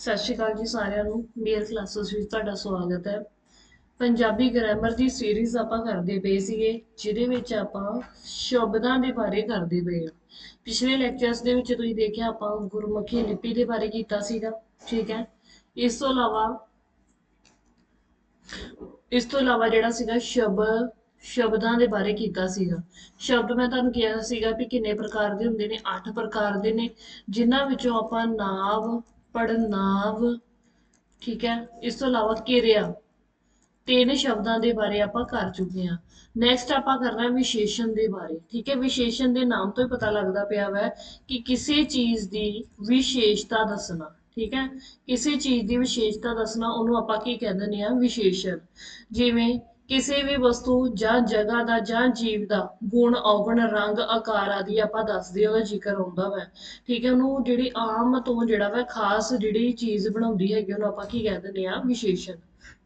ਸਤਿ ਸ਼੍ਰੀ ਅਕਾਲ ਜੀ ਸਾਰਿਆਂ ਨੂੰ ਮੇਅਰ ਕਲਾਸਿਸ ਵਿੱਚ ਤੁਹਾਡਾ ਸਵਾਗਤ ਹੈ। ਪੰਜਾਬੀ ਗ੍ਰਾਮਰ ਦੀ ਸੀਰੀਜ਼ ਆਪਾਂ ਕਰਦੇ ਪਏ ਸੀਗੇ, ਜਿਹਦੇ ਵਿੱਚ ਆਪਾਂ ਸ਼ਬਦਾਂ ਦੇ ਬਾਰੇ ਕਰਦੇ ਪਏ ਹਾਂ। ਪਿਛਲੇ ਲੈਕਚਰਸ ਦੇ ਵਿੱਚ ਤੁਸੀਂ ਦੇਖਿਆ ਆਪਾਂ ਗੁਰਮੁਖੀ ਲਿਪੀ ਦੇ ਬਾਰੇ ਕੀਤਾ ਸੀਗਾ, ਠੀਕ ਹੈ? ਇਸ ਤੋਂ ਇਲਾਵਾ, ਇਸ ਤੋਂ ਇਲਾਵਾ ਜਿਹੜਾ ਸੀਗਾ ਸ਼ਬਦ ਸ਼ਬਦਾਂ ਦੇ ਬਾਰੇ ਕੀਤਾ ਸੀਗਾ। ਸ਼ਬਦ ਮੈਂ ਤੁਹਾਨੂੰ ਕਿਹਾ ਸੀਗਾ ਵੀ ਕਿੰਨੇ ਪ੍ਰਕਾਰ ਦੇ ਹੁੰਦੇ ਨੇ 8 ਪ੍ਰਕਾਰ ਦੇ ਨੇ, ਜਿਨ੍ਹਾਂ ਵਿੱਚੋਂ ਆਪਾਂ ਨਾਂਵ ਪੜਨਾਵ ਠੀਕ ਹੈ, ਇਸ ਤੋਂ ਇਲਾਵਾ ਕਿਰਿਆ, ਤਿੰਨ ਸ਼ਬਦਾਂ ਦੇ ਬਾਰੇ ਆਪਾਂ ਕਰ ਚੁੱਕੇ ਹਾਂ। ਨੈਕਸਟ ਆਪਾਂ ਕਰਨਾ ਵਿਸ਼ੇਸ਼ਣ ਦੇ ਬਾਰੇ, ਠੀਕ ਹੈ, ਵਿਸ਼ੇਸ਼ਣ ਦੇ ਨਾਮ ਤੋਂ ਹੀ ਪਤਾ ਲੱਗਦਾ ਪਿਆ ਵਾ ਕਿ ਕਿਸੇ ਚੀਜ਼ ਦੀ ਵਿਸ਼ੇਸ਼ਤਾ ਦੱਸਣਾ, ਠੀਕ ਹੈ, ਕਿਸੇ ਚੀਜ਼ ਦੀ ਵਿਸ਼ੇਸ਼ਤਾ ਦੱਸਣਾ, ਉਹਨੂੰ ਆਪਾਂ ਕੀ ਕਹਿੰਦੇ ਆ, ਵਿਸ਼ੇਸ਼ਣ। ਜਿਵੇਂ ਕਿਸੇ ਵੀ ਵਸਤੂ ਜਾਂ ਜਗ੍ਹਾ ਦਾ ਜਾਂ ਜੀਵ ਦਾ ਗੁਣ, ਔਗਣ, ਰੰਗ, ਆਕਾਰ ਆਦਿ ਆਪਾਂ ਦੱਸਦੇ ਉਹਦਾ ਜ਼ਿਕਰ ਹੁੰਦਾ ਵਾ। ਠੀਕ ਹੈ, ਉਹਨੂੰ ਜਿਹੜੀ ਆਮ ਤੋਂ ਜਿਹੜਾ ਵਾ ਖਾਸ ਜਿਹੜੀ ਚੀਜ਼ ਬਣਾਉਂਦੀ ਹੈਗੀ, ਉਹਨੂੰ ਆਪਾਂ ਕੀ ਕਹਿ ਦਿੰਦੇ ਆ ਵਿਸ਼ੇਸ਼ਣ।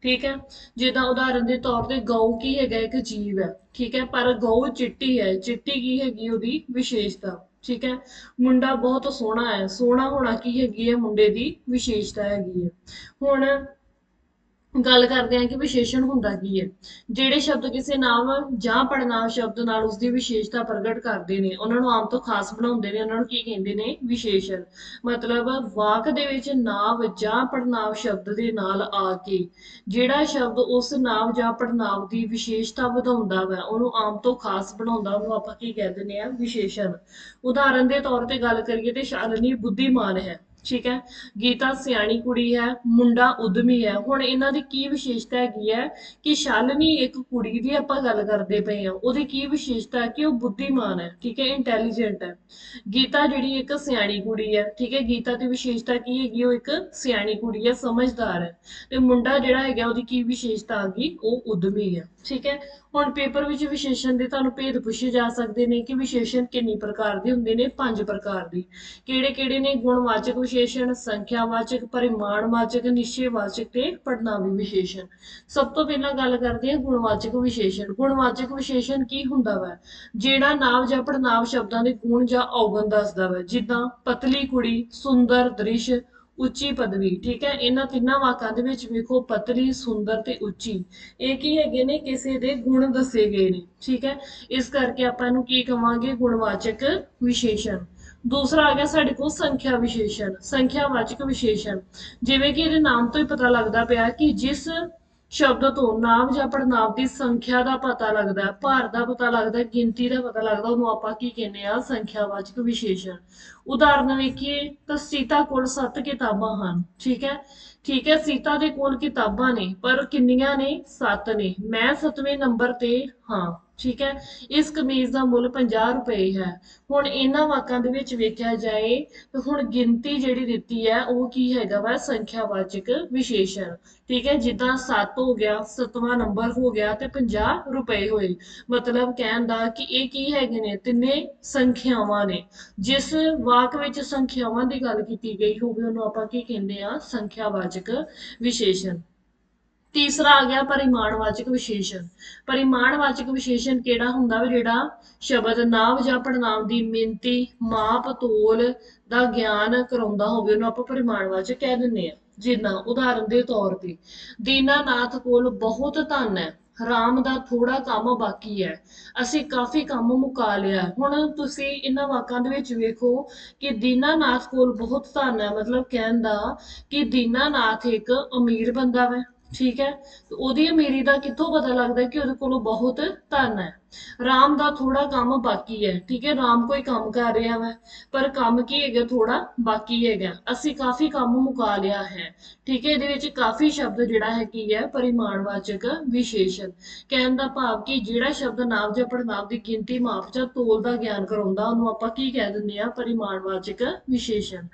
ਠੀਕ ਹੈ, ਜਿੱਦਾਂ ਉਦਾਹਰਨ ਦੇ ਤੌਰ ਤੇ ਗਊ ਕੀ ਹੈਗਾ, ਇੱਕ ਜੀਵ ਹੈ। ਠੀਕ ਹੈ, ਪਰ ਗਊ ਚਿੱਟੀ ਹੈ। ਚਿੱਟੀ ਕੀ ਹੈਗੀ ਉਹਦੀ? ਵਿਸ਼ੇਸ਼ਤਾ। ਠੀਕ ਹੈ, ਮੁੰਡਾ ਬਹੁਤ ਸੋਹਣਾ ਹੈ। ਸੋਹਣਾ ਹੋਣਾ ਕੀ ਹੈਗੀ ਹੈ? ਮੁੰਡੇ ਦੀ ਵਿਸ਼ੇਸ਼ਤਾ ਹੈਗੀ ਹੈ। ਹੁਣ ਗੱਲ ਕਰਦੇ ਹਾਂ ਕਿ ਵਿਸ਼ੇਸ਼ਣ ਹੁੰਦਾ ਕੀ ਹੈ। ਜਿਹੜੇ ਸ਼ਬਦ ਕਿਸੇ ਨਾਮ ਜਾਂ ਪੜਨਾਮ ਸ਼ਬਦ ਨਾਲ ਉਸ ਦੀ ਵਿਸ਼ੇਸ਼ਤਾ ਪ੍ਰਗਟ ਕਰਦੇ ਨੇ, ਉਹਨਾਂ ਨੂੰ ਆਮ ਤੋਂ ਖਾਸ ਬਣਾਉਂਦੇ ਨੇ, ਉਹਨਾਂ ਨੂੰ ਕੀ ਕਹਿੰਦੇ ਨੇ? ਵਿਸ਼ੇਸ਼ਣ। ਮਤਲਬ ਵਾਕ ਦੇ ਵਿੱਚ ਨਾਮ ਜਾਂ ਪੜਨਾਮ ਸ਼ਬਦ ਦੇ ਨਾਲ ਆ ਕੇ ਜਿਹੜਾ ਸ਼ਬਦ ਉਸ ਨਾਮ ਜਾਂ ਪੜਨਾਮ ਦੀ ਵਿਸ਼ੇਸ਼ਤਾ ਵਧਾਉਂਦਾ ਵਾ, ਉਹਨੂੰ ਆਮ ਤੋਂ ਖਾਸ ਬਣਾਉਂਦਾ, ਉਹਨੂੰ ਆਪਾਂ ਕੀ ਕਹਿ ਦਿੰਦੇ ਆ? ਵਿਸ਼ੇਸ਼ਣ। ਉਦਾਹਰਨ ਦੇ ਤੌਰ ਤੇ ਗੱਲ ਕਰੀਏ ਤੇ ਸ਼ਾਲਨੀ ਬੁੱਧੀਮਾਨ ਹੈ। ਠੀਕ ਹੈ? ਗੀਤਾ ਸਿਆਣੀ ਕੁੜੀ ਹੈ, ਮੁੰਡਾ ਉਦਮੀ ਹੈ। ਹੁਣ ਇਹਨਾਂ ਦੀ ਕੀ ਵਿਸ਼ੇਸ਼ਤਾ ਹੈਗੀ ਹੈ ਕਿ ਸ਼ਾਲਨੀ ਇੱਕ ਕੁੜੀ ਦੀ ਆਪਾਂ ਗੱਲ ਕਰਦੇ ਪਏ ਹਾਂ। ਉਹਦੀ ਕੀ ਵਿਸ਼ੇਸ਼ਤਾ ਹੈ ਕਿ ਉਹ ਬੁੱਧੀਮਾਨ ਹੈ, ਠੀਕ ਹੈ? ਇੰਟੈਲੀਜੈਂਟ ਹੈ। ਗੀਤਾ ਜਿਹੜੀ ਇੱਕ ਸਿਆਣੀ ਕੁੜੀ ਹੈ, ਠੀਕ ਹੈ? ਗੀਤਾ ਦੀ ਵਿਸ਼ੇਸ਼ਤਾ ਕੀ ਹੈਗੀ? ਉਹ ਇੱਕ ਸਿਆਣੀ ਕੁੜੀ ਹੈ, ਸਮਝਦਾਰ ਹੈ। ਤੇ ਮੁੰਡਾ ਜਿਹੜਾ ਹੈਗਾ, ਉਹਦੀ ਕੀ ਵਿਸ਼ੇਸ਼ਤਾ ਆ ਗਈ ਉਹ ਉਦਮੀ ਹੈ, ਠੀਕ ਹੈ? ਹੁਣ ਪੇਪਰ ਵਿੱਚ ਵਿਸ਼ੇਸ਼ਣ ਦੇ ਤੁਹਾਨੂੰ ਭੇਦ ਪੁੱਛੇ ਜਾ ਸਕਦੇ ਨੇ ਕਿ ਵਿਸ਼ੇਸ਼ਣ ਕਿੰਨੀ ਪ੍ਰਕਾਰ ਦੇ ਹੁੰਦੇ ਨੇ? ਪੰਜ ਪ੍ਰਕਾਰ ਦੀ। ਕਿਹੜੇ ਕਿਹੜੇ ਨੇ? ਗੁਣਵਾਚਕ ਵਿਸ਼ੇਸ਼ਣ ਸੰਖਿਆਵਾਚਕ, ਪਰਿਮਾਣਵਾਚਕ, ਨਿਸ਼ਚੈਵਾਚਕ ਤੇ ਪੜਨਾਵੀ ਵਿਸ਼ੇਸ਼ਣ। ਸਭ ਤੋਂ ਪਹਿਲਾਂ ਗੱਲ ਕਰਦੇ ਹਾਂ ਗੁਣਵਾਚਕ ਵਿਸ਼ੇਸ਼ਣ। ਗੁਣਵਾਚਕ ਵਿਸ਼ੇਸ਼ਣ ਕੀ ਹੁੰਦਾ ਵਾ? ਜਿਹੜਾ ਨਾਮ ਜਾਂ ਪੜਨਾਮ ਸ਼ਬਦਾਂ ਦੇ ਗੁਣ ਜਾਂ ਔਗਣ ਦੱਸਦਾ ਵਾ। ਜਿੱਦਾਂ ਪਤਲੀ ਕੁੜੀ, ਸੁੰਦਰ ਦ੍ਰਿਸ਼, ਉੱਚੀ ਪਦਵੀ, ਠੀਕ ਹੈ? ਇਹਨਾਂ ਤਿੰਨਾਂ ਵਾਕਾਂ ਦੇ ਵਿੱਚ ਵੇਖੋ ਪਤਲੀ, ਸੁੰਦਰ ਤੇ ਉੱਚੀ। ਇਹ ਕੀ ਹੈਗੇ ਨੇ? ਕਿਸੇ ਦੇ ਗੁਣ ਦੱਸੇ ਗਏ ਨੇ, ਠੀਕ ਹੈ? ਇਸ ਕਰਕੇ ਆਪਾਂ ਇਹਨੂੰ ਕੀ ਕਵਾਂਗੇ? ਗੁਣਵਾਚਕ ਵਿਸ਼ੇਸ਼ਣ। ਦੂਸਰਾ ਆ ਗਿਆ ਸਾਡੇ ਕੋਲ ਸੰਖਿਆ ਵਿਸ਼ੇਸ਼ਣ ਸੰਖਿਆਵਾਚਕ ਵਿਸ਼ੇਸ਼ਣ। ਜਿਵੇਂ ਕਿ ਇਹਦੇ ਨਾਮ ਤੋਂ ਹੀ ਪਤਾ ਲੱਗਦਾ ਪਿਆ ਕਿ ਜਿਸ ਸ਼ਬਦ ਤੋਂ ਨਾਮ ਜਾਂ ਪੜਨਾਮ ਦੀ ਸੰਖਿਆ ਦਾ ਪਤਾ ਲੱਗਦਾ, ਭਾਰ ਦਾ ਪਤਾ ਲੱਗਦਾ, ਗਿਣਤੀ ਦਾ ਪਤਾ ਲੱਗਦਾ, ਉਹਨੂੰ ਆਪਾਂ ਕੀ ਕਹਿੰਦੇ ਆ ਸੰਖਿਆਵਾਚਕ ਵਿਸ਼ੇਸ਼ਣ। ਉਦਾਹਰਨ ਵੇਖੀਏ ਤਾਂ ਸੀਤਾ ਕੋਲ 7 ਕਿਤਾਬਾਂ ਹਨ, ਠੀਕ ਹੈ? ਠੀਕ ਹੈ, ਸੀਤਾ ਦੇ ਕੋਲ ਕਿਤਾਬਾਂ ਨੇ, ਪਰ ਕਿੰਨੀਆਂ ਨੇ? 7 ਨੇ। ਮੈਂ 7ਵੇਂ ਨੰਬਰ ਤੇ ਹਾਂ, ਠੀਕ ਹੈ? ਇਸ ਕਮੀਜ਼ ਦਾ ਮੁੱਲ 50 ਰੁਪਏ ਹੈ ਹੁਣ ਇਹਨਾਂ ਵਾਕਾਂ ਦੇ ਵਿੱਚ ਵੇਖਿਆ ਜਾਏ, ਤਾਂ ਹੁਣ ਗਿਣਤੀ ਜਿਹੜੀ ਦਿੱਤੀ ਹੈ, ਉਹ ਕੀ ਹੈਗਾ ਵਾ? ਸੰਖਿਆਵਾਚਕ ਵਿਸ਼ੇਸ਼ਣ, ਠੀਕ ਹੈ? ਜਿੱਦਾਂ 7 ਹੋ ਗਿਆ 7ਵਾਂ ਨੰਬਰ ਹੋ ਗਿਆ, ਤੇ 50 ਰੁਪਏ ਹੋਏ। ਮਤਲਬ ਕਹਿਣ ਦਾ ਕਿ ਇਹ ਕੀ ਹੈਗੇ ਨੇ? ਤਿੰਨੇ ਸੰਖਿਆਵਾਂ ਨੇ। ਜਿਸ ਵਾਕ ਵਿੱਚ ਸੰਖਿਆਵਾਂ ਦੀ ਗੱਲ ਕੀਤੀ ਗਈ ਹੋਵੇ, ਉਹਨੂੰ ਆਪਾਂ ਕੀ ਕਹਿੰਦੇ ਆ ਸੰਖਿਆਵਾਚਕ ਵਿਸ਼ੇਸ਼ਣ। ਤੀਸਰਾ ਆ ਗਿਆ ਪਰਿਮਾਣਵਾਚਕ ਵਿਸ਼ੇਸ਼ਣ। ਪਰਿਮਾਣਵਾਚਕ ਵਿਸ਼ੇਸ਼ਣ ਕਿਹੜਾ ਹੁੰਦਾ ਵਾ ਜਿਹੜਾ ਸ਼ਬਦ ਨਾਮ ਜਾਂ ਪੜਨਾਮ ਦੀ ਮਿਣਤੀ, ਮਾਪ, ਤੋਲ ਦਾ ਗਿਆਨ ਕਰਾਉਂਦਾ ਹੋਵੇ, ਉਹਨੂੰ ਆਪਾਂ ਪਰਿਮਾਣਵਾਚਕ ਕਹਿ ਦਿੰਦੇ ਆ ਜਿੰਨਾ ਉਦਾਹਰਨ ਦੇ ਤੌਰ ਤੇ। ਦੀਨਾਨਾਥ ਕੋਲ ਬਹੁਤ ਧਨ ਹੈ। ਰਾਮ ਦਾ ਥੋੜਾ ਕੰਮ ਬਾਕੀ ਹੈ। ਅਸੀਂ ਕਾਫੀ ਕੰਮ ਮੁਕਾ ਲਿਆ ਹੁਣ ਤੁਸੀਂ ਇਹਨਾਂ ਵਾਕਾਂ ਦੇ ਵਿੱਚ ਵੇਖੋ ਕਿ ਦੀਨਾਨਾਥ ਕੋਲ ਬਹੁਤ ਧਨ ਹੈ। ਮਤਲਬ ਕਹਿਣ ਦਾ ਕਿ ਦੀਨਾਨਾਥ ਇੱਕ ਅਮੀਰ ਬੰਦਾ ਹੈ। ਠੀਕ ਹੈ? ਉਹਦੀ ਅਮੀਰੀ ਦਾ ਕਿੱਥੋਂ ਪਤਾ ਲੱਗਦਾ ਕਿ ਉਹਦੇ ਕੋਲ ਬਹੁਤ ਧਨ ਹੈ? ਰਾਮ ਦਾ ਥੋੜਾ ਕੰਮ ਬਾਕੀ ਹੈ, ਠੀਕ ਹੈ, ਰਾਮ ਕੋਈ ਕੰਮ ਕਰ ਰਿਹਾ ਵਾ, ਪਰ ਕੰਮ ਕੀ ਹੈਗਾ ਥੋੜਾ ਬਾਕੀ ਹੈਗਾ, ਅਸੀਂ ਕਾਫੀ ਕੰਮ ਮੁਕਾ ਲਿਆ ਹੈ, ਠੀਕ ਹੈ, ਇਹਦੇ ਵਿੱਚ ਕਾਫੀ ਸ਼ਬਦ ਜਿਹੜਾ ਹੈ ਕੀ ਹੈ ਪਰਿਮਾਣਵਾਚਕ ਵਿਸ਼ੇਸ਼ਣ, ਕਹਿਣ ਦਾ ਭਾਵ ਕਿ ਜਿਹੜਾ ਸ਼ਬਦ ਨਾਮ ਜਾਂ ਪੜਨਾਮ ਦੀ ਗਿਣਤੀ ਮਾਪ ਜਾਂ ਤੋਲ ਦਾ ਗਿਆਨ ਕਰਾਉਂਦਾ, ਉਹਨੂੰ ਆਪਾਂ ਕੀ ਕਹਿ ਦਿੰਦੇ ਆ ਪਰਿਮਾਣਵਾਚਕ ਵਿਸ਼ੇਸ਼ਣ,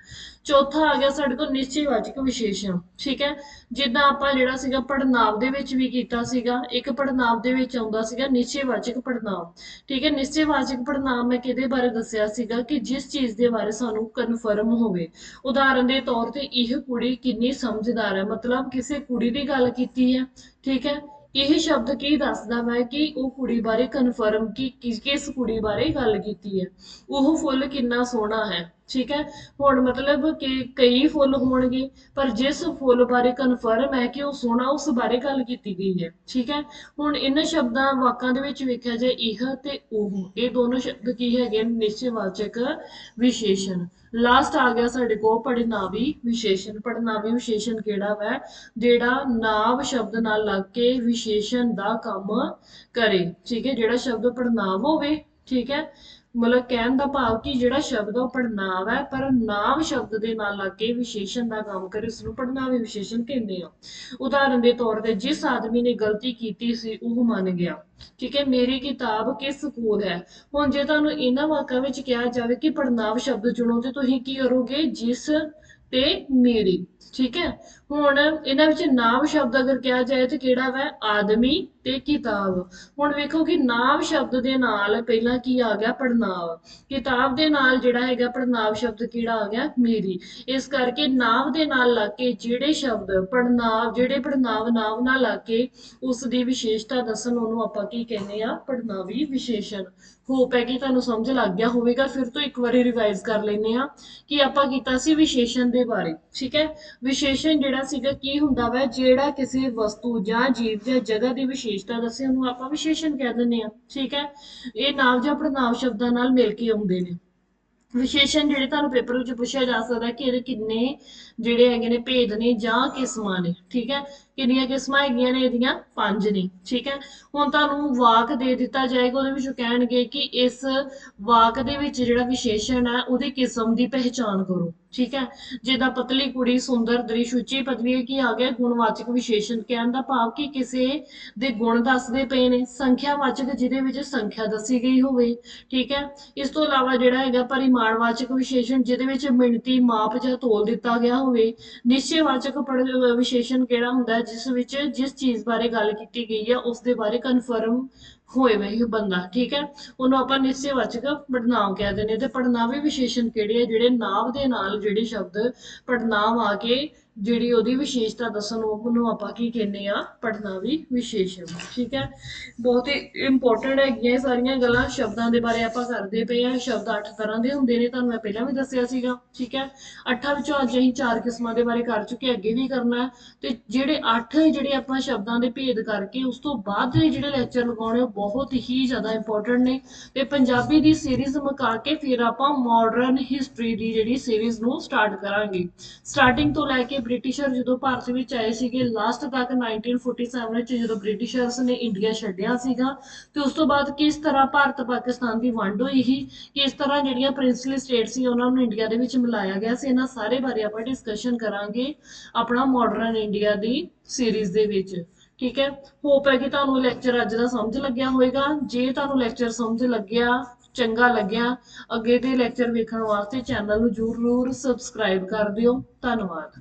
ਚੌਥਾ ਆ ਗਿਆ ਸਾਡੇ ਕੋਲ ਨਿਸ਼ਚੈਵਾਚਕ ਵਿਸ਼ੇਸ਼ਣ, ਠੀਕ ਹੈ, ਜਿੱਦਾਂ ਆਪਾਂ ਜਿਹੜਾ ਸੀਗਾ ਪੜਨਾਮ ਦੇ ਵਿੱਚ ਵੀ ਕੀਤਾ ਸੀਗਾ, ਇੱਕ ਪੜਨਾਮ ਦੇ ਵਿੱਚ ਆਉਂਦਾ ਸੀਗਾ ਨਿਸ਼ਚੈਵਾਚਕ ਪੜਨਾਮ ਠੀਕ ਹੈ, ਨਿਸ਼ਚੈਵਾਚਕ ਪੜਨਾਮ ਮੈਂ ਕਿਹਦੇ ਬਾਰੇ ਦੱਸਿਆ ਸੀਗਾ ਕਿ ਜਿਸ ਚੀਜ਼ ਦੇ ਬਾਰੇ ਸਾਨੂੰ ਕਨਫਰਮ ਹੋਵੇ। ਉਦਾਹਰਨ ਦੇ ਤੌਰ ਤੇ ਇਹ ਕੁੜੀ ਕਿੰਨੀ ਸਮਝਦਾਰ ਹੈ, ਮਤਲਬ ਕਿਸੇ ਕੁੜੀ ਦੀ ਗੱਲ ਕੀਤੀ ਹੈ, ਠੀਕ ਹੈ? ਇਹ ਸ਼ਬਦ ਕੀ ਦੱਸਦਾ ਵਾ ਕਿ ਉਹ ਕੁੜੀ ਬਾਰੇ ਕਨਫਰਮ ਕਿ ਕਿਸ ਕੁੜੀ ਬਾਰੇ ਗੱਲ ਕੀਤੀ ਹੈ? ਉਹ ਫੁੱਲ ਕਿੰਨਾ ਸੋਹਣਾ ਹੈ? ਠੀਕ ਹੈ? ਹੁਣ ਮਤਲਬ ਕਿ ਕਈ ਫੁੱਲ ਹੋਣਗੇ, ਪਰ ਜਿਸ ਫੁੱਲ ਬਾਰੇ ਕਨਫਰਮ ਹੈ ਕਿ ਉਹ ਸੋਹਣਾ ਉਸ ਬਾਰੇ ਗੱਲ ਕੀਤੀ ਗਈ ਹੈ, ਠੀਕ ਹੈ? ਹੁਣ ਇਹਨਾਂ ਸ਼ਬਦਾਂ ਵਾਕਾਂ ਦੇ ਵਿੱਚ ਵੇਖਿਆ ਜਾਏ, ਇਹ ਤੇ ਉਹ, ਇਹ ਦੋਨੋਂ ਸ਼ਬਦ ਕੀ ਹੈਗੇ ਨੇ ਨਿਸ਼ਚੈਵਾਚਕ ਵਿਸ਼ੇਸ਼ਣ। ਲਾਸਟ ਆ ਗਿਆ ਸਾਡੇ ਕੋਲ ਪੜਨਾਵੀ ਵਿਸ਼ੇਸ਼ਣ। ਪੜਨਾਵੀ ਵਿਸ਼ੇਸ਼ਣ ਕਿਹੜਾ ਵਾ? ਜਿਹੜਾ ਨਾਵ ਸ਼ਬਦ ਨਾਲ ਲੱਗ ਕੇ ਵਿਸ਼ੇਸ਼ਣ ਦਾ ਕੰਮ ਕਰੇ, ਠੀਕ ਹੈ? ਜਿਹੜਾ ਸ਼ਬਦ ਪੜਨਾਵ ਹੋਵੇ, ਠੀਕ ਹੈ? ਮਤਲਬ ਕਹਿਣ ਦਾ ਭਾਵ ਕਿ ਜਿਹੜਾ ਸ਼ਬਦ ਆ ਉਹ ਪੜਨਾਵ ਹੈ, ਪਰ ਨਾਮ ਸ਼ਬਦ ਦੇ ਨਾਲ ਲੱਗ ਕੇ ਵਿਸ਼ੇਸ਼ਣ ਦਾ ਕੰਮ ਕਰੇ, ਉਸ ਨੂੰ ਪੜਨਾਵੀ ਵਿਸ਼ੇਸ਼ਣ ਕਹਿੰਦੇ ਆ। ਉਦਾਹਰਨ ਦੇ ਤੌਰ ਤੇ ਜਿਸ ਆਦਮੀ ਨੇ ਗਲਤੀ ਕੀਤੀ ਸੀ, ਉਹ ਮੰਨ ਗਿਆ। ਠੀਕ ਹੈ, ਮੇਰੀ ਕਿਤਾਬ ਕਿਸ ਕੋਲ ਹੈ? ਹੁਣ ਜੇ ਤੁਹਾਨੂੰ ਇਹਨਾਂ ਵਾਕਾਂ ਵਿੱਚ ਕਿਹਾ ਜਾਵੇ ਕਿ ਪੜਨਾਵ ਸ਼ਬਦ ਚੁਣੋ, ਤੇ ਤੁਸੀਂ ਕੀ ਕਰੋਗੇ? ਜਿਸ ਤੇ ਮੇਰੀ। ਠੀਕ ਹੈ, ਹੁਣ ਇਹਨਾਂ ਵਿੱਚ ਨਾਮ ਸ਼ਬਦ ਅਗਰ ਕਿਹਾ ਜਾਏ, ਤੇ ਕਿਹੜਾ ਵੈ? ਆਦਮੀ ਤੇ ਕਿਤਾਬ। ਹੁਣ ਵੇਖੋ ਕਿ ਨਾਮ ਸ਼ਬਦ ਦੇ ਨਾਲ ਪਹਿਲਾਂ ਕੀ ਆ ਗਿਆ? ਪੜਨਾਵ ਕਿਤਾਬ ਦੇ ਨਾਲ ਜਿਹੜਾ ਹੈਗਾ ਪੜਨਾਵ ਸ਼ਬਦ ਕਿਹੜਾ ਆ ਗਿਆ? ਮੇਰੀ। ਇਸ ਕਰਕੇ ਨਾਮ ਦੇ ਨਾਲ ਲੱਗ ਕੇ ਜਿਹੜੇ ਸ਼ਬਦ ਪੜਨਾਵ ਜਿਹੜੇ ਪੜਨਾਵ ਨਾਮ ਨਾਲ ਲੱਗ ਕੇ ਉਸ ਦੀ ਵਿਸ਼ੇਸ਼ਤਾ ਦੱਸਣ, ਉਹਨੂੰ ਆਪਾਂ ਕੀ ਕਹਿੰਦੇ ਆ? ਪੜਨਾਵੀ ਵਿਸ਼ੇਸ਼ਣ। ਹੋਪ ਹੈ ਕਿ ਤੁਹਾਨੂੰ ਸਮਝ ਲੱਗ ਗਿਆ ਹੋਵੇਗਾ। ਫਿਰ ਤੋਂ ਇੱਕ ਵਾਰੀ ਰਿਵਾਈਜ਼ ਕਰ ਲੈਂਦੇ ਆ ਕਿ ਆਪਾਂ ਕੀਤਾ ਸੀ ਵਿਸ਼ੇਸ਼ਣ ਦੇ ਬਾਰੇ। ਠੀਕ ਹੈ? ਵਿਸ਼ੇਸ਼ਣ ਜਿਹੜਾ ਸੀਗਾ ਕੀ ਹੁੰਦਾ ਵਾ? ਜਿਹੜਾ ਕਿਸੇ ਵਸਤੂ ਜਾਂ ਜੀਵ ਜਾਂ ਜਗ੍ਹਾ ਦੀ ਵਿਸ਼ੇਸ਼ਤਾ ਦੱਸੇ ਉਹਨੂੰ ਆਪਾਂ ਵਿਸ਼ੇਸ਼ਣ ਕਹਿ ਦਿੰਦੇ ਆ ਠੀਕ ਹੈ? ਇਹ ਨਾਮ ਜਾਂ ਪੜਨਾਮ ਸ਼ਬਦਾਂ ਨਾਲ ਮਿਲ ਕੇ ਆਉਂਦੇ ਨੇ। ਵਿਸ਼ੇਸ਼ਣ ਜਿਹੜੇ ਤੁਹਾਨੂੰ ਪੇਪਰ ਵਿੱਚ ਪੁੱਛਿਆ ਜਾ ਸਕਦਾ ਕਿ ਇਹਦੇ ਕਿੰਨੇ ਜਿਹੜੇ ਹੈਗੇ ਨੇ ਭੇਦ ਨੇ ਜਾਂ ਕਿਸਮਾਂ ਨੇ, ਠੀਕ ਹੈ? ਕਿੰਨੀਆਂ ਕਿਸਮਾਂ ਹੈਗੀਆਂ ਨੇ ਇਹਦੀਆਂ? ਪੰਜ ਨੇ, ਠੀਕ ਹੈ? ਹੁਣ ਤੁਹਾਨੂੰ ਵਾਕ ਦੇ ਦਿੱਤਾ ਜਾਏਗਾ, ਉਹਦੇ ਵਿੱਚੋਂ ਕਹਿਣਗੇ ਕਿ ਇਸ ਵਾਕ ਦੇ ਵਿੱਚ ਜਿਹੜਾ ਵਿਸ਼ੇਸ਼ਣ ਹੈ, ਉਹਦੀ ਕਿਸਮ ਦੀ ਪਹਿਚਾਣ ਕਰੋ, ਠੀਕ ਹੈ? ਜਿਹਦਾ ਪਤਲੀ ਕੁੜੀ ਸੁੰਦਰ ਦ੍ਰਿਸ਼ ਉੱਚੀ ਪਦਵੀ ਕੀ ਆ ਗਿਆ? ਗੁਣਵਾਚਕ ਵਿਸ਼ੇਸ਼ਣ ਕਹਿਣ ਦਾ ਭਾਵ ਕਿ ਕਿਸੇ ਦੇ ਗੁਣ ਦੱਸਦੇ ਪਏ ਨੇ, ਸੰਖਿਆਵਾਚਕ ਜਿਹਦੇ ਵਿੱਚ ਸੰਖਿਆ ਦੱਸੀ ਗਈ ਹੋਵੇ, ਠੀਕ ਹੈ? ਇਸ ਤੋਂ ਇਲਾਵਾ ਜਿਹੜਾ ਹੈਗਾ ਪਰਿਮਾਣਵਾਚਕ ਵਿਸ਼ੇਸ਼ਣ, ਜਿਹਦੇ ਵਿੱਚ ਮਿਣਤੀ, ਮਾਪ ਜਾਂ ਤੋਲ ਦਿੱਤਾ ਗਿਆ ਹੋਵੇ ਨਿਸ਼ਚੈਵਾਚਕ ਪੜ੍ਹ- ਵਿਸ਼ੇਸ਼ਣ ਕਿਹੜਾ ਹੁੰਦਾ ਹੈ? ਜਿਸ ਵਿੱਚ ਜਿਸ ਚੀਜ਼ ਬਾਰੇ ਗੱਲ ਕੀਤੀ ਗਈ ਹੈ ਉਸ ਦੇ ਬਾਰੇ ਕਨਫਰਮ ਹੋਏ ਵਈ ਬੰਦਾ, ਠੀਕ ਹੈ? ਉਹਨੂੰ ਆਪਾਂ ਨਿਸ਼ਚੈਵਾਚਕ ਪੜਨਾਮ ਕਹਿੰਦੇ ਨੇ ਤੇ ਪੜਨਾਵੀ ਵਿਸ਼ੇਸ਼ਣ ਕਿਹੜੇ ਆ? ਜਿਹੜੇ ਨਾਮ ਦੇ ਨਾਲ ਜਿਹੜੇ ਸ਼ਬਦ ਪੜਨਾਮ ਆ ਕੇ ਜਿਹੜੀ ਉਹਦੀ ਵਿਸ਼ੇਸ਼ਤਾ ਦੱਸਣ ਉਹਨੂੰ ਆਪਾਂ ਕੀ ਕਹਿੰਦੇ ਆ ਪੜਨਾਵੀ ਵਿਸ਼ੇਸ਼ਣ, ਠੀਕ ਹੈ? ਬਹੁਤ ਹੀ ਇੰਪੋਰਟੈਂਟ ਹੈਗੀਆਂ ਇਹ ਸਾਰੀਆਂ ਗੱਲਾਂ। ਸ਼ਬਦਾਂ ਦੇ ਬਾਰੇ ਆਪਾਂ ਕਰਦੇ ਪਏ ਆ ਸ਼ਬਦ ਅੱਠ ਤਰ੍ਹਾਂ ਦੇ ਹੁੰਦੇ ਨੇ, ਤੁਹਾਨੂੰ ਮੈਂ ਪਹਿਲਾਂ ਵੀ ਦੱਸਿਆ ਸੀਗਾ, ਠੀਕ ਹੈ? ਅੱਠਾਂ ਵਿੱਚੋਂ ਅੱਜ ਅਸੀਂ ਚਾਰ ਕਿਸਮਾਂ ਦੇ ਬਾਰੇ ਕਰ ਚੁੱਕੇ ਅੱਗੇ ਵੀ ਕਰਨਾ ਤੇ ਜਿਹੜੇ ਅੱਠ ਜਿਹੜੇ ਆਪਾਂ ਸ਼ਬਦਾਂ ਦੇ ਭੇਦ ਕਰਕੇ ਉਸ ਤੋਂ ਬਾਅਦ ਦੇ ਜਿਹੜੇ ਲੈਕਚਰ ਲਗਾਉਣੇ, ਉਹ ਬਹੁਤ ਹੀ ਜ਼ਿਆਦਾ ਇੰਪੋਰਟੈਂਟ ਨੇ ਤੇ ਪੰਜਾਬੀ ਦੀ ਸੀਰੀਜ਼ ਮੁਕਾ ਕੇ ਫਿਰ ਆਪਾਂ ਮਾਡਰਨ ਹਿਸਟਰੀ ਦੀ ਜਿਹੜੀ ਸੀਰੀਜ਼ ਨੂੰ ਸਟਾਰਟ ਕਰਾਂਗੇ। ਸਟਾਰਟਿੰਗ ਤੋਂ ਲੈ ਕੇ ਬ੍ਰਿਟਿਸ਼ਰ ਜਦੋਂ ਭਾਰਤ ਵਿੱਚ ਆਏ ਸੀਗੇ ਲਾਸਟ ਤੱਕ 1947 ਵਿੱਚ ਜਦੋਂ ਬ੍ਰਿਟਿਸ਼ਰਸ ਨੇ ਇੰਡੀਆ ਛੱਡਿਆ ਸੀਗਾ, ਤੇ ਉਸ ਤੋਂ ਬਾਅਦ ਕਿਸ ਤਰ੍ਹਾਂ ਭਾਰਤ ਪਾਕਿਸਤਾਨ ਦੀ ਵੰਡ ਹੋਈ ਸੀ, ਕਿਸ ਤਰ੍ਹਾਂ ਜਿਹੜੀਆਂ ਪ੍ਰਿੰਸਲੀ ਸਟੇਟ ਸੀ ਉਹਨਾਂ ਨੂੰ ਇੰਡੀਆ ਦੇ ਵਿੱਚ ਮਿਲਾਇਆ ਗਿਆ ਸੀ, ਇਹਨਾਂ ਸਾਰੇ ਬਾਰੇ ਆਪਾਂ ਡਿਸਕਸ਼ਨ ਕਰਾਂਗੇ ਆਪਣਾ ਮਾਡਰਨ ਇੰਡੀਆ ਦੀ ਸੀਰੀਜ਼ ਦੇ ਵਿੱਚ। ਠੀਕ ਹੈ? ਹੋਪ ਹੈ ਕਿ ਤੁਹਾਨੂੰ ਲੈਕਚਰ ਅੱਜ ਦਾ ਸਮਝ ਲੱਗਿਆ ਹੋਵੇਗਾ। ਜੇ ਤੁਹਾਨੂੰ ਲੈਕਚਰ ਸਮਝ ਲੱਗਿਆ, ਚੰਗਾ ਲੱਗਿਆ, ਅੱਗੇ ਦੇ ਲੈਕਚਰ ਵੇਖਣ ਵਾਸਤੇ ਚੈਨਲ ਨੂੰ ਜ਼ਰੂਰ ਸਬਸਕ੍ਰਾਈਬ ਕਰ ਦਿਓ। ਧੰਨਵਾਦ।